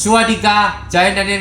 สวัสดีครับจอยนันเน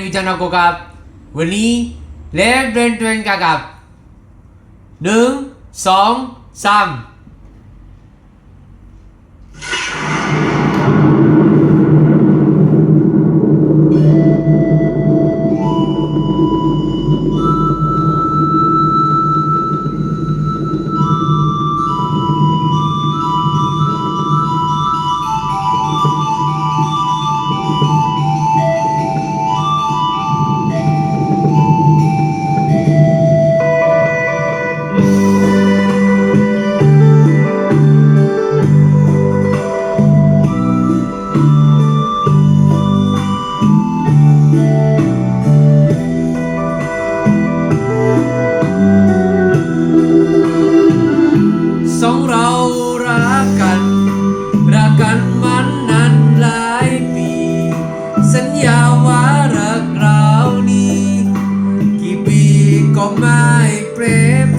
ก็ไม่เปร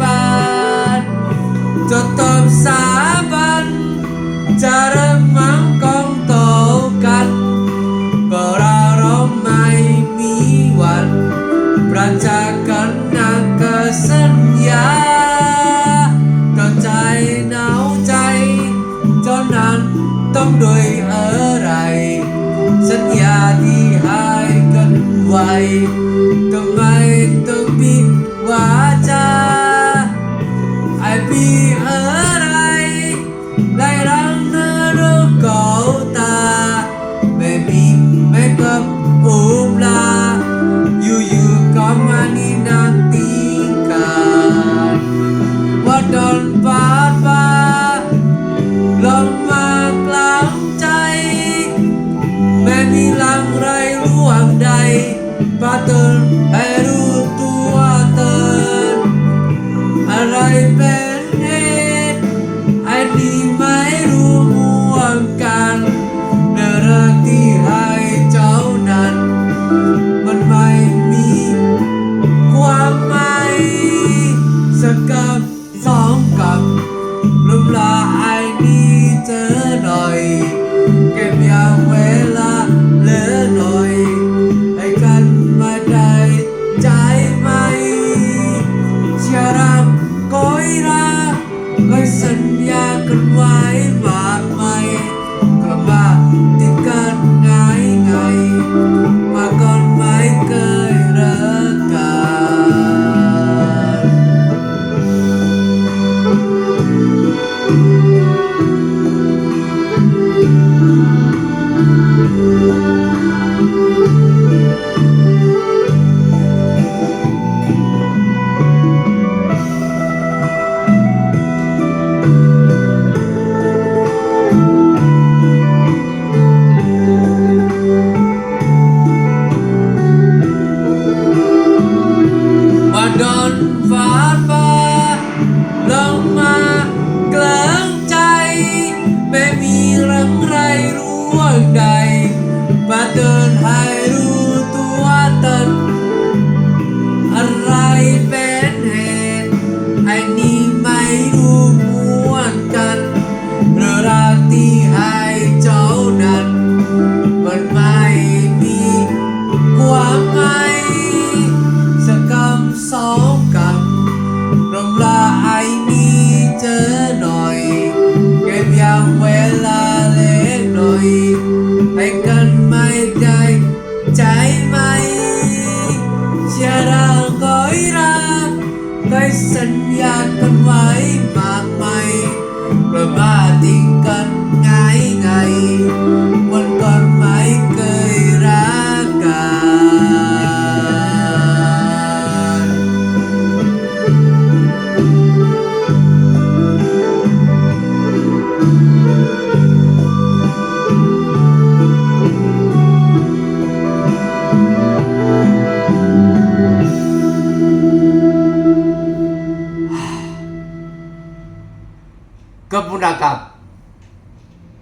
ปรานจดตอบสาบันจะเริ่มมังกองโตกันเพราะเราเราไม่มีวัน ประจากกันนักกสัญญาก็ใจหนาวใจจ้านั้นต้องด้วยอะไร สัญญาที่ให้กันไว้ทำไมต้องปิด วาจาไอปีอะไรได้รังเนื้อรูปเก่าตา ไม่มีไม่กับอุปลา อยู่ๆก็มานี่นางตีกันว่าโดนปาดปาลงมากลางใจ แม้มีลังไรร่วงใดปาเตอนให้รู้ เป็นเหตุไอ้นี่ไม่รู้ม่วงกันเนื้อรักที่ให้เจ้านั้น มันไม่มีความหมายสัก ให้กันไม่ใจใจไหมเชื่อเราก็รักเคยสัญญากันไว้มากไหมประมาทิ้งกันง่ายไงวันก่อนไม่เคย ገቡና ጋብ